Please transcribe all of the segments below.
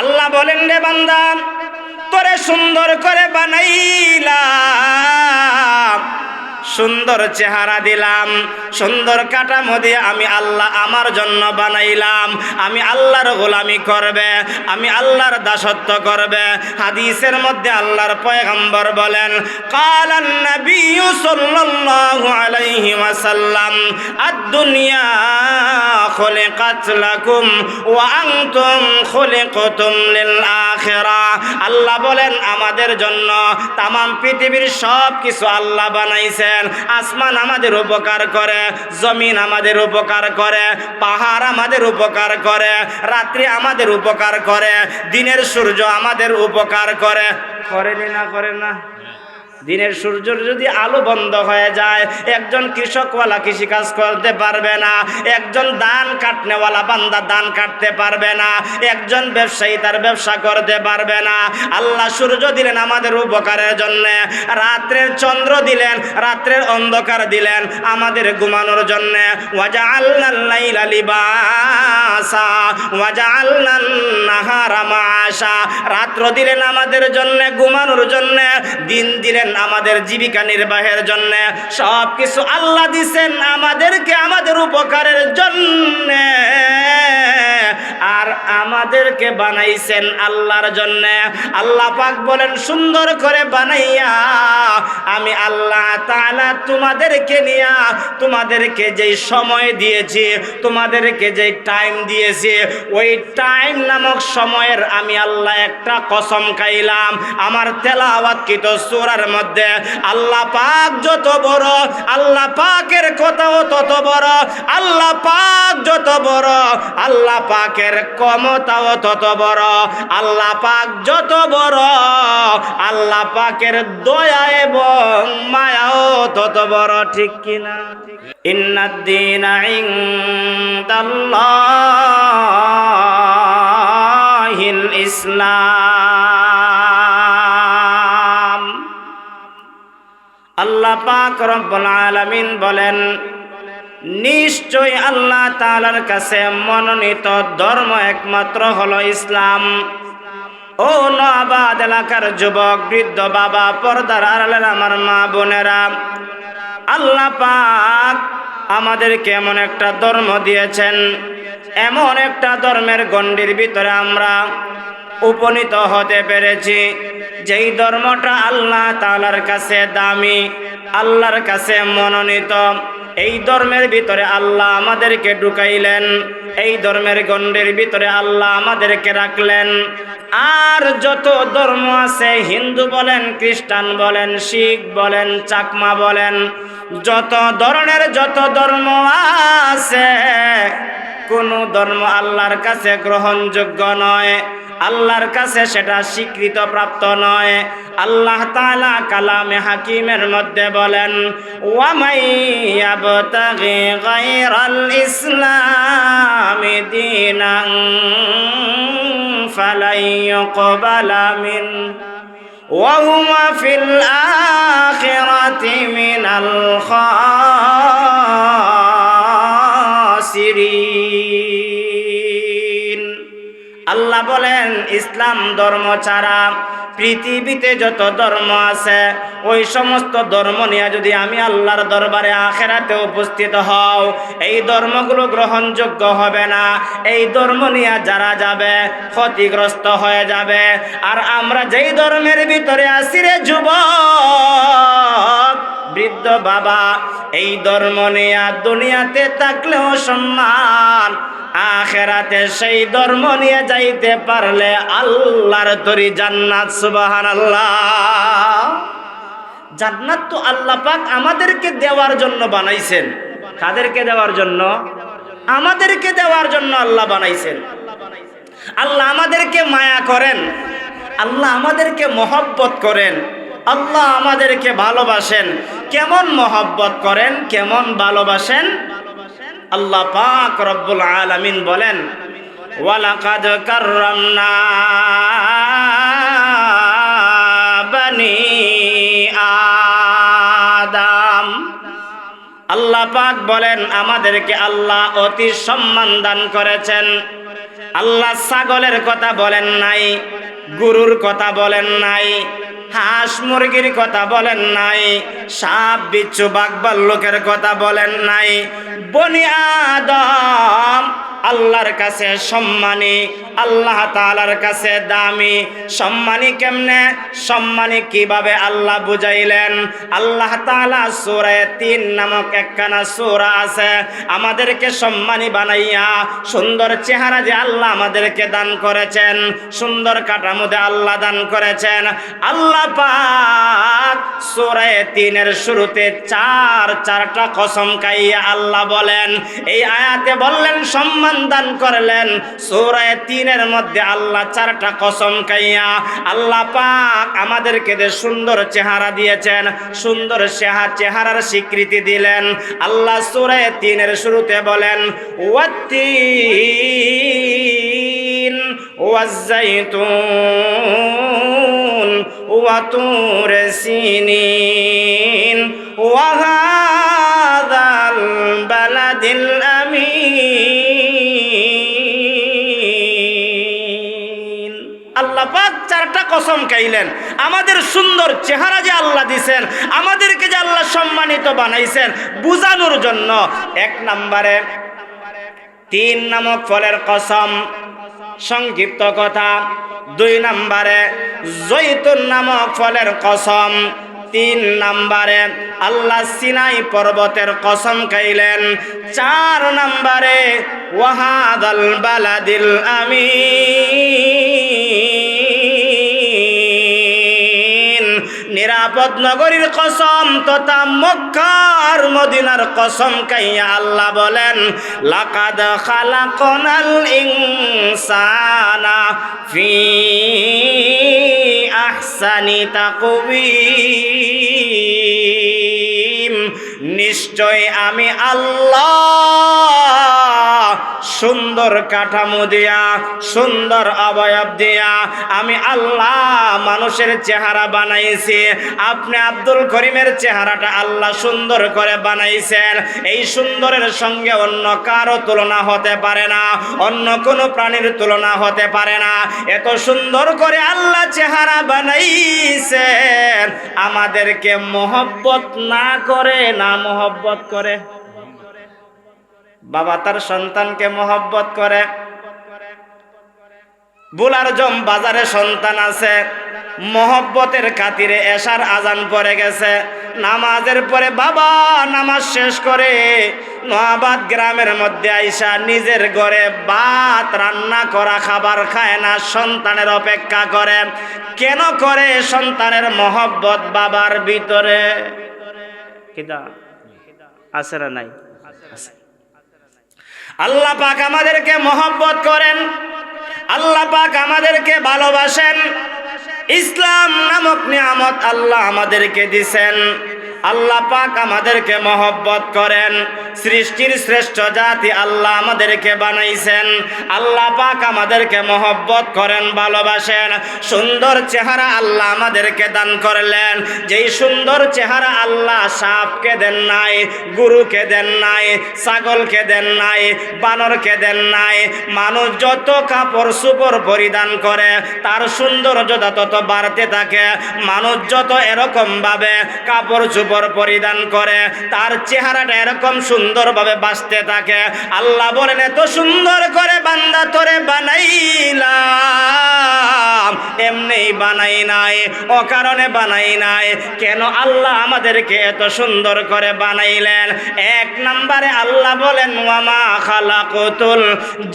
আল্লাহ বলেন রে বান্দা তোরে সুন্দর করে বানাইলাম। সুন্দর চেহারা দিলাম, সুন্দর কাঠামো দিয়ে আমি আল্লাহ আমার জন্য বানাইলাম। আমি আল্লাহর গোলামি করবে, আমি আল্লাহর দাসত্ব করবে। হাদিসের মধ্যে আল্লাহর পয়গম্বর বলেন কালান নবী সাল্লাল্লাহু আলাইহি ওয়াসাল্লাম, আদ-দুনিয়া খুলিকাত আল্লাহ বলেন, আমাদের জন্য তাম পৃথিবীর সব কিছু আল্লাহ বানাইছেন আসমান আমাদের উপকার করে, জমিন আমাদের উপকার করে, পাহাড় আমাদের উপকার করে, রাত্রি আমাদের উপকার করে, দিনের সূর্য আমাদের উপকার করে। করেনি না করে না? দিনের সূর্যের যদি আলো বন্ধ হয়ে যায়, একজন কৃষকওয়ালা কৃষিকাজ করতে পারবে না, একজন ধান কাটনেওয়ালা বান্দা ধান কাটতে পারবে না, একজন ব্যবসায়ী তার ব্যবসা করতে পারবে না। আল্লাহ সূর্য দিলেন আমাদের উপকারের জন্যে রাত্রের চন্দ্র দিলেন রাত্রের অন্ধকার দিলেন আমাদের ঘুমানোর জন্যে। ওয়াজা আল্লাহ আল্লাহ রাত্র দিলেন আমাদের জন্য, ঘুমানোর জন্য, দিন দিলেন আমাদের জীবিকা নির্বাহের জন্য। সব কিছু আল্লাহ দিছেন আমাদেরকে আমাদের উপকারের জন্য। আর আমাদেরকে বানাইছেন আল্লাহর জন্য। আল্লাহ পাক বলেন, সুন্দর করে বানাইয়া আমি আল্লাহ তাআলা তোমাদেরকে নিয়া, তোমাদেরকে যেই সময় দিয়েছি, তোমাদেরকে যেই টাইম দিয়েছি, ওই টাইম নামক সময়ের আমি আল্লাহ একটা কসম খাইলাম। আমার তেলাওয়াতকৃত সূরার মধ্যে আল্লাহ পাক যত বড়, আল্লাহ পাকের কথাও তত বড়, আল্লাহ পাক যত বড়, আল্লাহ পাকের ক্ষমতাও তত বড়, আল্লাহ পাক যত বড়, আল্লাহ পাকের দয়া এবং মায়াও তত বড়, ঠিক কিনা? ইন্নাদ্দিন ইনদাল্লাহিল ইসলাম। আল্লাহ পাক রব্বুল আলামিন বলেন, নিশ্চয় আল্লাহ তাআলার কাছে মনোনীত ধর্ম একমাত্র হলো ইসলাম। ও নবাদ এলাকার যুবক, বৃদ্ধ বাবা, পর্দার আড়ালের আমার মা বোনেরা, আল্লাহ পাক আমাদেরকে এমন একটা ধর্ম দিয়েছেন, এমন একটা ধর্মের গণ্ডির ভিতরে আমরা উপনীত হতে পেরেছি। যেই ধর্মটা আল্লাহ তাআলার কাছে দামি, আল্লাহর কাছে মনোনীত, এই ধর্মের ভিতরে আল্লাহ আমাদেরকে ঢুকাইলেন, এই ধর্মের গণ্ডের ভিতরে আল্লাহ আমাদেরকে রাখলেন। আর যত ধর্ম আছে, হিন্দু বলেন, খ্রিস্টান বলেন, শিখ বলেন, চাকমা বলেন, যত ধরনের যত ধর্ম আছে, কোন ধর্ম আল্লাহর কাছে গ্রহণযোগ্য নয়। আল্লাহর কাছে সেটা স্বীকৃত প্রাপ্ত নয় আল্লাহ তাআলা কালামে হাকিমের মধ্যে বলেন ওয়ামাই ইয়াবতাগি গায়রাল ইসলামি দীনান ফালাই ইউকবালা মিন وهو في الآخرة من الخاسرين আল্লাহ বলেন, ইসলাম ধর্ম ছাড়া পৃথিবীতে যত ধর্ম আছে, ওই সমস্ত ধর্ম নিয়ে যদি আমি আল্লাহর দরবারে আখেরাতে উপস্থিত হও, এই ধর্মগুলো গ্রহণযোগ্য হবে না। এই ধর্ম নিয়ে যারা যাবে, ক্ষতিগ্রস্ত হয়ে যাবে। আর আমরা যেই ধর্মের ভিতরে আসি রে যুবক বৃদ্ধ বাবা, এই ধর্ম নিয়ে দুনিয়াতে থাকলেও সম্মান, আখেরাতে সেই ধর্ম নিয়ে যাইতে পারলে আল্লাহর তরি জান্নাত সুবাহান আল্লাহ জান্নাত তো আল্লাহ পাক আমাদেরকে দেওয়ার জন্য বানাইছেন। কাদেরকে দেওয়ার জন্য? আমাদেরকে দেওয়ার জন্য আল্লাহ বানাইছেন। আল্লাহ আমাদেরকে মায়া করেন। আল্লাহ আমাদেরকে মহব্বত করেন। আল্লাহ আমাদেরকে ভালোবাসেন। কেমন মহব্বত করেন, কেমন ভালোবাসেন? আল্লাহ পাক রব্বুল আলামিন বলেন, ওয়ালাকাদ বানি আদম। আল্লাহ পাক বলেন, আমাদেরকে আল্লাহ অতি সম্মান দান করেছেন। আল্লাহ ছাগলের কথা বলেন নাই, গরুর কথা বলেন নাই হাঁস মুরগির কথা বলেন নাই সাপ বিচ্ছু বাঘবার লোকের কথা বলেন নাই। বনি আল্লাহর কাছে সম্মানী, আল্লাহ তাআলার কাছে দামি। সম্মানী কেমনে? সম্মানী কীভাবে আল্লাহ বুঝাইলেন? আল্লাহ তাআলা সূরা তিন নামক একখানা সূরা আছে। আমাদেরকে সম্মানী বানাইয়া, সুন্দর চেহারা যে আল্লাহ আমাদেরকে দান করেছেন, সুন্দর কাঠামোতে আল্লাহ দান করেছেন। আল্লাহ পাক সূরা তিনের শুরুতে চার, চারটা কসম খাইয়া আল্লাহ বলেন, এই আয়াতে বললেন, সম্মান দান করলেন। সূরা তিনের মধ্যে আল্লাহ চারটা কসম খাইয়া আল্লাহ পাক আমাদেরকে যে সুন্দর চেহারা দিয়েছেন, সুন্দর চেহা চেহারার স্বীকৃতি দিলেন। আল্লাহ সূরা তিনের শুরুতে বলেন, ওয়াত্তিন, ওয়াজ্জাইতুন, ওয়াতুর সিনিন ওয়াহাদাল কসম খাইলেন। আমাদের সুন্দর চেহারা যে আল্লাহ দিছেন, আমাদেরকে যে আল্লাহ সম্মানিত বানাইছেন, বুঝানোর জন্য এক নম্বরে, তিন নামক ফলের কসম, সংক্ষিপ্ত কথা, দুই নম্বরে, জৈতুন নামক ফলের কসম, তিন নম্বরে, আল্লাহ সিনাই পর্বতের কসম খাইলেন, চার নম্বরে, ওয়াহাদাল বালাদিল আমিন। নিরাপদ নগরীর কসম, তথা মক্কার মদিনার কসম কাইয়া আল্লাহ বলেন, লাকাদ খালাকনাল ইনসানা ফি আহসানি তাকবীম নিশ্চয় আমি আল্লাহ সুন্দর কাঠামো দিয়া, সুন্দর অবয়ব দিয়া আমি আল্লাহ মানুষের চেহারা বানাইছি। আপনি আব্দুল করিমের চেহারাটা আল্লাহ সুন্দর করে বানাইছেন। এই সুন্দরের সঙ্গে অন্য কারও তুলনা হতে পারে না, অন্য কোনো প্রাণীর তুলনা হতে পারে না। এত সুন্দর করে আল্লাহ চেহারা বানাইছেন। আমাদেরকে মোহব্বত না করে, না মোহব্বত করে। বাবা তার সন্তানকে মোহব্বত করে। বুলার জম বাজারে সন্তান আছে। মহব্বতের খাতিরে এশার আজান পড়ে গেছে। নামাজের পরে বাবা নামাজ শেষ করে নোয়াবাদ গ্রামের মধ্যে আইসা নিজের ঘরে ভাত রান্না করা খাবার খায় না, সন্তানের অপেক্ষা করে। কেন করে সন্তানের মহব্বত বাবার ভিতরে? আছে না নাই? আছে। আল্লাহ পাক আমাদেরকে মহব্বত করেন, আল্লাহ পাক আমাদেরকে ভালোবাসেন। ইসলাম নামক নিয়ামত আল্লাহ আমাদেরকে দিছেন, আল্লাহ পাক আমাদেরকে মহব্বত করেন। সৃষ্টির শ্রেষ্ঠ জাতি আল্লাহ আমাদেরকে বানাইছেন। আল্লাহ পাক আমাদেরকে মহব্বত করেন, ভালোবাসেন। সুন্দর চেহারা আল্লাহ আমাদেরকে দান করলেন। যেই সুন্দর চেহারা আল্লাহ সাপকে দেন নাই, গুরুকে দেন নাই, ছাগলকে দেন নাই, বানরকে দেন নাই, মানুষ যত কাপড় সুপড় পরিধান করে, তার সুন্দর সৌন্দর্যতা তত বাড়তে থাকে। মানুষ যত এরকম ভাবে কাপড় চুপড় পরিধান করে, তার চেহারাটা এরকম সুন্দরভাবে বাঁচতে থাকে। আল্লাহ বলেন, এত সুন্দর করে বান্দা তোরে বানাইলাম। এমনি বানাই নাই, অকারণে বানাই নাই। কেন আল্লাহ আমাদেরকে এত সুন্দর করে বানাইলেন? এক নম্বরে আল্লাহ বলেন, ওয়ামা খালাকুতুল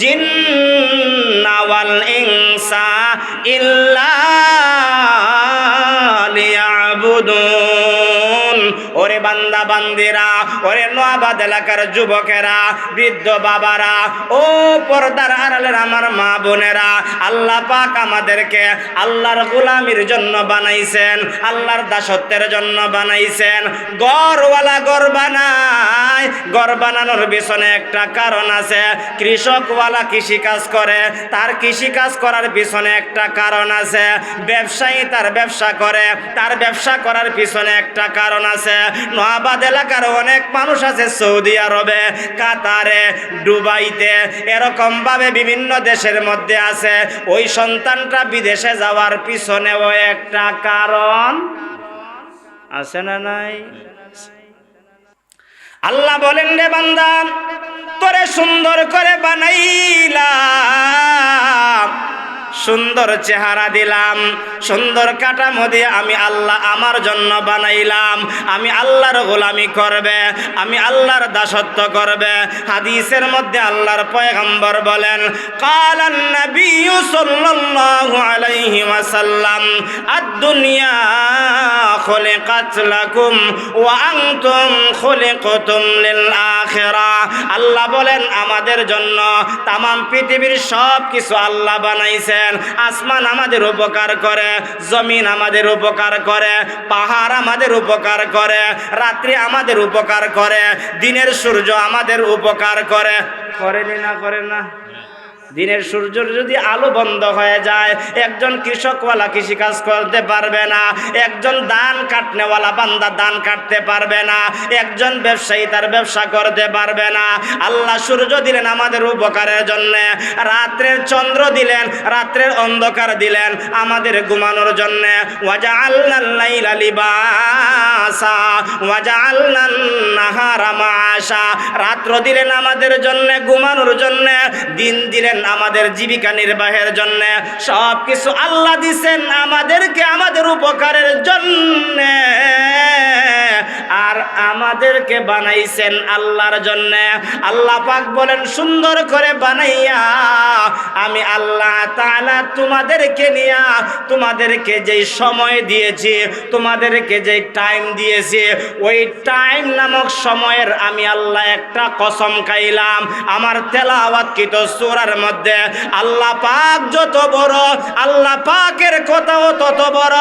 জিন্না ওয়াল ইনসা ইল্লা বান্দা বান্দিরা, ওরে নোয়াবাদ এলাকার যুবকেরা, বৃদ্ধ বাবারা, ও পর্দার আড়ালের আমার মা বোনেরা, আল্লাহ পাক আমাদেরকে আল্লাহর গোলামির জন্য বানাইছেন, আল্লাহর দাসত্বের জন্য বানাইছেন গড়ওয়ালা গড় বানায় গড় বানানোর পিছনে একটা কারণ আছে। কৃষকওয়ালা কৃষি কাজ করে, তার কৃষি কাজ করার পিছনে একটা কারণ আছে। ব্যবসায়ী তার ব্যবসা করে, তার ব্যবসা করার পিছনে একটা কারণ আছে। নোয়াবাদ এলাকার অনেক মানুষ আছে সৌদি আরবে, কাতারে, দুবাইতে এরকম ভাবে বিভিন্ন দেশের মধ্যে আছে। ওই সন্তানটা বিদেশে যাওয়ার পিছনেও একটা কারণ আছে না নাই? আল্লাহ বলেন রে বান্দা তোরে সুন্দর করে বানাইলাম। সুন্দর চেহারা দিলাম, সুন্দর কাঠামো দিয়ে আমি আল্লাহ আমার জন্য বানাইলাম। আমি আল্লাহর গোলামি করবে, আমি আল্লাহর দাসত্ব করবে। হাদিসের মধ্যে আল্লাহর পয়গম্বর বলেন কালান আদ-দুনিয়া আল্লাহ বলেন, আমাদের জন্য তাম পৃথিবীর সব কিছু আল্লাহ বানাইছেন আসমান আমাদের উপকার করে, জমিন আমাদের উপকার করে, পাহাড় আমাদের উপকার করে, রাত্রি আমাদের উপকার করে, দিনের সূর্য আমাদের উপকার করে। করেনি না করে না। দিনের সূর্যের যদি আলো বন্ধ হয়ে যায়, একজন কৃষকওয়ালা কৃষিকাজ করতে পারবে না, একজন ধান কাটনেওয়ালা বান্দা ধান কাটতে পারবে না, একজন ব্যবসায়ী তার ব্যবসা করতে পারবে না। আল্লাহ সূর্য দিলেন আমাদের উপকারের জন্য, রাত্রের চন্দ্র দিলেন, রাত্রের অন্ধকার দিলেন আমাদের ঘুমানোর জন্য। ওয়াজা আল্লাহ লিবাসা ওয়াজা আল্লাহ নাহারা মাসা রাত্র দিলেন আমাদের জন্য, ঘুমানোর জন্য, দিন দিলেন আমাদের জীবিকা নির্বাহের জন্য। সব কিছু আল্লাহ দিছেন আমাদেরকে আমাদের উপকারের জন্য। আমাদেরকে বানাইছেন আল্লাহর জন্য। আল্লাহ পাক বলেন, সুন্দর করে বানাইয়া আমি আল্লাহ তাআলা তোমাদেরকে নিয়া, তোমাদেরকে যেই সময় দিয়েছি, তোমাদেরকে যেই টাইম দিয়েছি, ওই টাইম নামক সময়ের আমি আল্লাহ একটা কসম খাইলাম। আমার তেলাওয়াতকৃত সূরার মধ্যে, আল্লাহ পাক যত বড়, আল্লাহ পাকের কথাও তত বড়,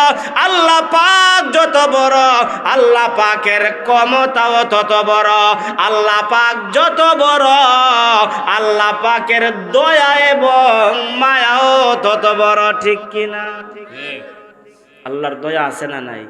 আল্লাহ পাক যত বড়, আল্লাহ পাকের ক্ষমতাও তত বড়। আল্লাহ পাক যত বড় আল্লাহ পাকের দয়া এবং মায়াও তত বড় ঠিক কিনা? আল্লাহর দয়া আছে না নাই?